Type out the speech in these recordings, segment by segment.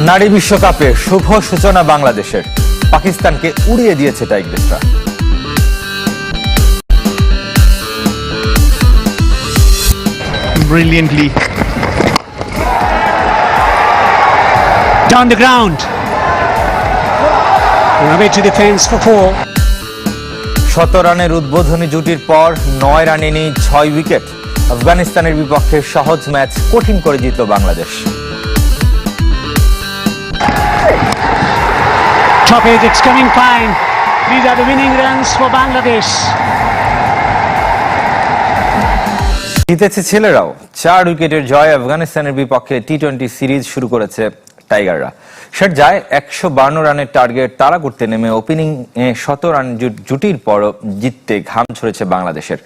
নারী বিশ্বকাপে শুভ সূচনা বাংলাদেশের পাকিস্তানকে উড়িয়ে দিয়েছে টাইগ্রেসরা brilliantly. Down the ground. Away to the fence for four. শত রানের উদ্বোধনী জুটির পর নয় রানে নিয়ে ছয় উইকেট আফগানিস্তানের বিপক্ষে সহজ ম্যাচ কঠিন করে জিতল Bangladesh Top edge, it's coming fine. These are the winning runs for Bangladesh. জিতেছে ছেলেরাও চার উইকেটের জয় আফগানিস্তানের বিপক্ষে টি টোয়েন্টি সিরিজ শুরু করেছে টাইগাররা যায় একশো বান্ন রানের টার্গেট তাড়া করতে নেমে ওপেনিং এ শত রান জুটির পরও জিততে ঘাম ছড়েছে বাংলাদেশের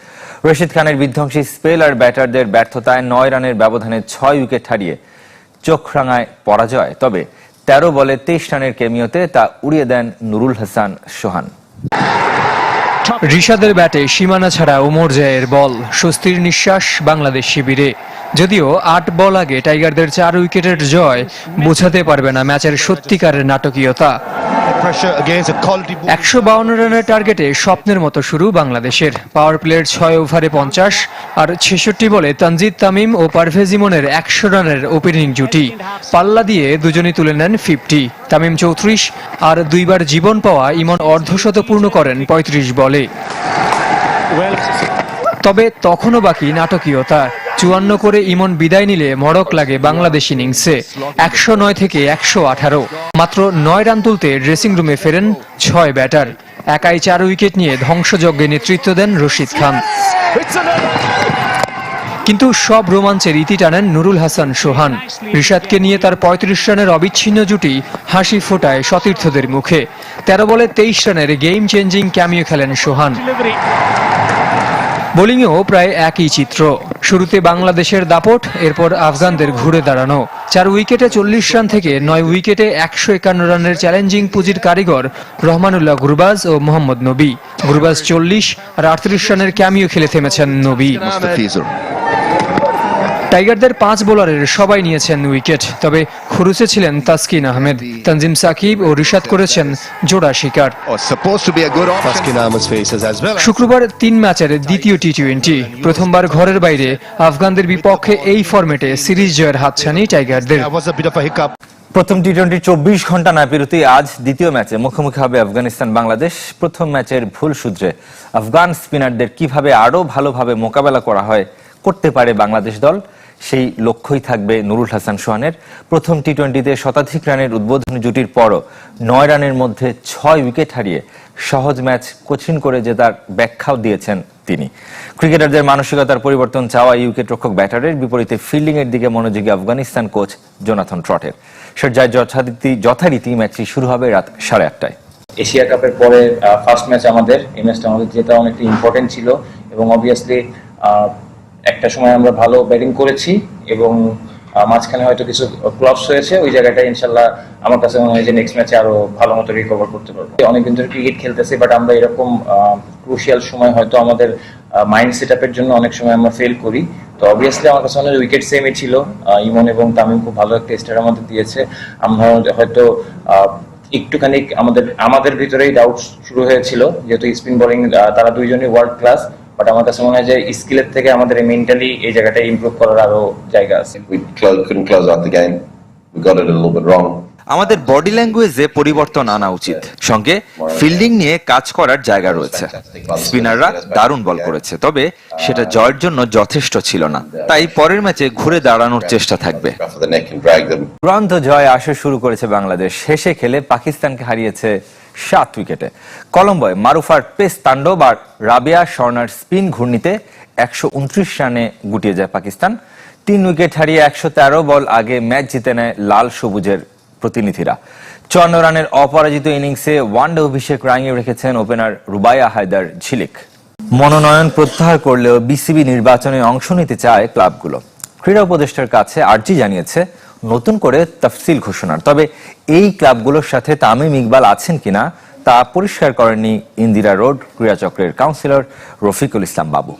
রশিদ খানের বিধ্বংসী স্পেল আর ব্যাটারদের ব্যর্থতায় নয় রানের ব্যবধানে ছয় উইকেট হারিয়ে চোখ রাঙায় পরাজয় তবে তেরো বলে তেইশ রানের কেমিওতে তা উড়িয়ে দেন নুরুল হাসান সোহান। ঋষাদের ব্যাটে সীমানা ছাড়া ওমর জয়ের বল, স্বস্তির নিঃশ্বাস বাংলাদেশ শিবিরে। যদিও আট বল আগে টাইগারদের চার উইকেটের জয় বোঝাতে পারবে না ম্যাচের সত্যিকারের নাটকীয়তা। একশো বাউন্ন রানের টার্গেটে স্বপ্নের মতো শুরু বাংলাদেশের। পাওয়ার প্লের ছয় ওভারে পঞ্চাশ আর ছেষট্টি বলে তানজিদ তামিম ও পারভেজ ইমনের একশো রানের ওপেনিং জুটি। পাল্লা দিয়ে দুজনই তুলে নেন ফিফটি তামিম চৌত্রিশ আর দুইবার জীবন পাওয়া ইমন অর্ধশত পূর্ণ করেন পঁয়ত্রিশ বলে। তবে তখনও বাকি নাটকীয়তা। চুয়ান্ন করে ইমন বিদায় নিলে মড়ক লাগে বাংলাদেশ ইনিংসে, একশো নয় থেকে একশো আঠারো। মাত্র নয় রান তুলতে ড্রেসিং রুমে ফেরেন ছয় ব্যাটার। একাই চার উইকেট নিয়ে ধ্বংসযজ্ঞে নেতৃত্ব দেন রশিদ খান। কিন্তু সব রোমাঞ্চের ইতি টানেন নুরুল হাসান সোহান। রিশাদকে নিয়ে তার পঁয়ত্রিশ রানের অবিচ্ছিন্ন জুটি হাসি ফোটায় সতীর্থদের মুখে। তেরো বলে তেইশ রানের গেম চেঞ্জিং ক্যামিও খেলেন সোহান. বোলিংয়েও প্রায় একই চিত্র। শুরুতে বাংলাদেশের দাপট, এরপর আফগানদের ঘুরে দাঁড়ানো। চার উইকেটে চল্লিশ রান থেকে নয় উইকেটে একশো একান্ন রানের চ্যালেঞ্জিং পুঁজির কারিগর রহমানুল্লাহ গুরবাজ ও মোহাম্মদ নবী। গুরবাজ চল্লিশ আর আটত্রিশ রানের ক্যামিও খেলে থেমেছেন নবী. টাইগারদের পাঁচ বোলারের সবাই নিয়েছেন উইকেট। তবে খুরুসে ছিলেন তাসকিন আহমেদ তানজিম সাকিব ও রিশাদ করেছেন জোড়া শিকার. শুক্রবার তিন ম্যাচের দ্বিতীয় টি টোয়েন্টি প্রথমবার ঘরের বাইরে আফগানদের বিপক্ষে এই ফরম্যাটে সিরিজ জয়ের হাতছানি টাইগারদের. প্রথম টি টোয়েন্টি চব্বিশ ঘণ্টা না পেরোতেই আজ দ্বিতীয় ম্যাচে মুখোমুখি হবে আফগানিস্তান বাংলাদেশ। প্রথম ম্যাচের ভুল সূত্রে আফগান স্পিনারদের কীভাবে আরও ভালোভাবে মোকাবেলা করা হয় করতে পারে বাংলাদেশ দল? সেই লক্ষ্যই থাকবে নুরুল হাসান সোহানের। প্রথম টি টোয়েন্টিতে শতাধিক রানের উদ্বোধনী জুটির পরও নয় রানের মধ্যে ছয় উইকেট হারিয়ে সহজ ম্যাচ কঠিন করে জেতার ব্যাখ্যাও দিয়েছেন তিনি। ক্রিকেটারদের মানসিকতার পরিবর্তন চাওয়া উইকেট রক্ষক ব্যাটারের বিপরীতে ফিল্ডিং এর দিকে মনোযোগী আফগানিস্তান কোচ জোনাথন ট্রটের। সজ্জায় যথারীতি যথারীতি ম্যাচটি শুরু হবে রাত সাড়ে আটটায়। এশিয়া কাপের পরে ফার্স্ট ম্যাচ আমাদের। এই ম্যাচটা আমাদের যেটা অনেকটা ইম্পর্টেন্ট ছিল এবং অবভিয়াসলি একটা সময় আমরা ভালো ব্যাটিং করেছি এবং মাঝখানে হয়তো কিছু ক্লপস হয়েছে, ওই জায়গাটা ইনশাল্লাহ আমার কাছে মনে হয় যে নেক্সট ম্যাচে আরও ভালো মতো রিকভার করতে পারব। অনেকদিন ধরে ক্রিকেট খেলতেছি বাট আমরা এরকম ক্রুশিয়াল সময় হয়তো আমাদের মাইন্ড সেট আপের জন্য অনেক সময় আমরা ফেল করি। তো অবভিয়াসলি আমার কাছে হয় উইকেট সেমই ছিল ইমন এবং তামিম খুব ভালো একটা স্টার আমাদের দিয়েছে। আমরা হয়তো একটুখানি আমাদের আমাদের ভিতরেই ডাউট শুরু হয়েছিল, যেহেতু স্পিন বোলিং তারা দুইজনই ওয়ার্ল্ড ক্লাস বাট আমার কাছে মনে হয় যে স্কিলের থেকে আমাদের মেন্টালি এই জায়গাটা ইমপ্রুভ করার আরও জায়গা আছে। We close couldn't close out the game we got আমাদের বডি ল্যাঙ্গুয়েজে পরিবর্তন আনা উচিত। সঙ্গে ফিল্ডিং নিয়ে কাজ করার জায়গা রয়েছে। স্পিনাররা দারুণ বল করেছে। তবে সেটা জয়ের জন্য যথেষ্ট ছিল না। তাই পরের ম্যাচে ঘুরে দাঁড়ানোর চেষ্টা থাকবে. চূড়ান্ত জয় আসর শুরু করেছে বাংলাদেশ। শেষে খেলে পাকিস্তানকে হারিয়েছে সাত উইকেটে কলম্বোয় মারুফার পেস তাণ্ডব আর রাবিয়া স্বর্ণার স্পিন ঘূর্ণিতে একশো উনত্রিশ রানে গুটিয়ে যায় পাকিস্তান। তিন উইকেট হারিয়ে একশো তেরো বল আগে ম্যাচ জিতে নেয় লাল সবুজের প্রতিনিধিরা। চুয়ান্ন রানের অপরাজিত ইনিংসে ওয়ানডে অভিষেক রাঙিয়ে রেখেছেন ওপেনার রুবাইয়া হায়দার ঝিলিক। মনোনয়ন প্রত্যাহার করলেও বিসিবি নির্বাচনে অংশ নিতে চায় ক্লাবগুলো। ক্রীড়া উপদেষ্টার কাছে আর্জি জানিয়েছে, নতুন করে তফসিল ঘোষণার। তবে এই ক্লাবগুলোর সাথে তামিম ইকবাল আছেন কিনা, তা পরিষ্কার করেননি ইন্দিরা রোড ক্রীড়াচক্রের কাউন্সিলর রফিকুল ইসলাম বাবু।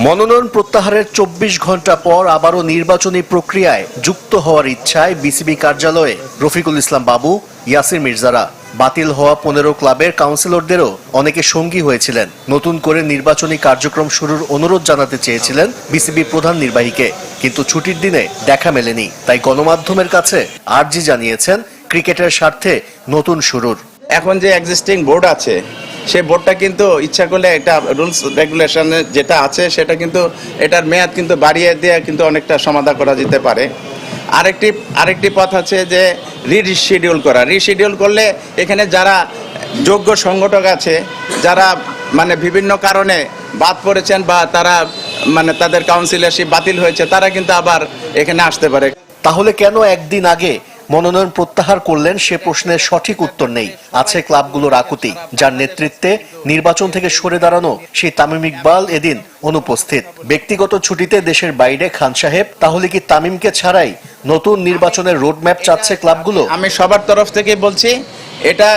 মনোনয়ন প্রত্যাহারের চব্বিশ ঘণ্টা পর আবারও নির্বাচনী প্রক্রিয়ায় যুক্ত হওয়ার ইচ্ছায় বিসিবি কার্যালয়ে রফিকুল ইসলাম বাবু, ইয়াসির মির্জারা বাতিল হওয়া পনেরো ক্লাবের কাউন্সিলরদেরও অনেকে সঙ্গী হয়েছিলেন। নতুন করে নির্বাচনী কার্যক্রম শুরুর অনুরোধ জানাতে চেয়েছিলেন বিসিবি প্রধান নির্বাহীকে। কিন্তু ছুটির দিনে দেখা মেলেনি। তাই গণমাধ্যমের কাছে আর্জি জানিয়েছেন ক্রিকেটের স্বার্থে নতুন শুরুর। এখন যে এক্সিস্টিং বোর্ড আছে সেই বোর্ডটা কিন্তু ইচ্ছা করলে এটা রুলস রেগুলেশন যেটা আছে সেটা কিন্তু এটার মেয়াদ কিন্তু বাড়িয়ে দিয়ে কিন্তু অনেকটা সমাধান করা যেতে পারে। আরেকটি আরেকটি পথ আছে যে রিশিডিউল করা। রিশিডিউল করলে এখানে যারা যোগ্য সংগঠক আছে, যারা মানে বিভিন্ন কারণে বাদ পড়েছেন বা তারা মানে তাদের কাউন্সিলরশিপ বাতিল হয়েছে, তারা কিন্তু আবার এখানে আসতে পারে। তাহলে কেন একদিন আগে মনোনয়ন প্রত্যাহার করলেন সে প্রশ্নের সঠিক উত্তর নেই। আছে ক্লাবগুলোর আকুতি, যার নেতৃত্বে নির্বাচন থেকে সরে দাঁড়ানো সেই তামিম ইকবাল এদিন অনুপস্থিত। ব্যক্তিগত ছুটিতে দেশের বাইরে খান সাহেব, তাহলে কি তামিমকে ছাড়াই নতুন নির্বাচনের রোডম্যাপ চাচ্ছে ক্লাবগুলো? আমি সবার তরফ থেকে বলছি এটা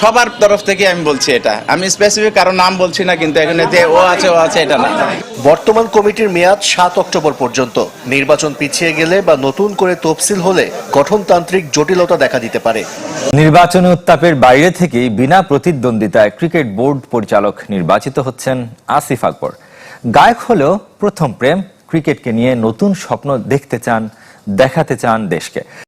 সবার তরফ থেকে আমি বলছি এটা। আমি স্পেসিফিক কারও নাম বলছি না কিন্তু এখানে যে ও আছে ও আছে এটা না। বর্তমান কমিটির মেয়াদ সাত অক্টোবর পর্যন্ত। নির্বাচন পিছিয়ে গেলে বা নতুন করে তফসিল হলে গঠনতান্ত্রিক জটিলতা দেখা দিতে পারে। নির্বাচনী উত্তাপের বাইরে থেকেই বিনা প্রতিদ্বন্দ্বিতায় ক্রিকেট বোর্ড পরিচালক নির্বাচিত হচ্ছেন আসিফ আকবর। গায়ক হলেও প্রথম প্রেম ক্রিকেটকে নিয়ে নতুন স্বপ্ন দেখতে চান দেখাতে চান দেশকে।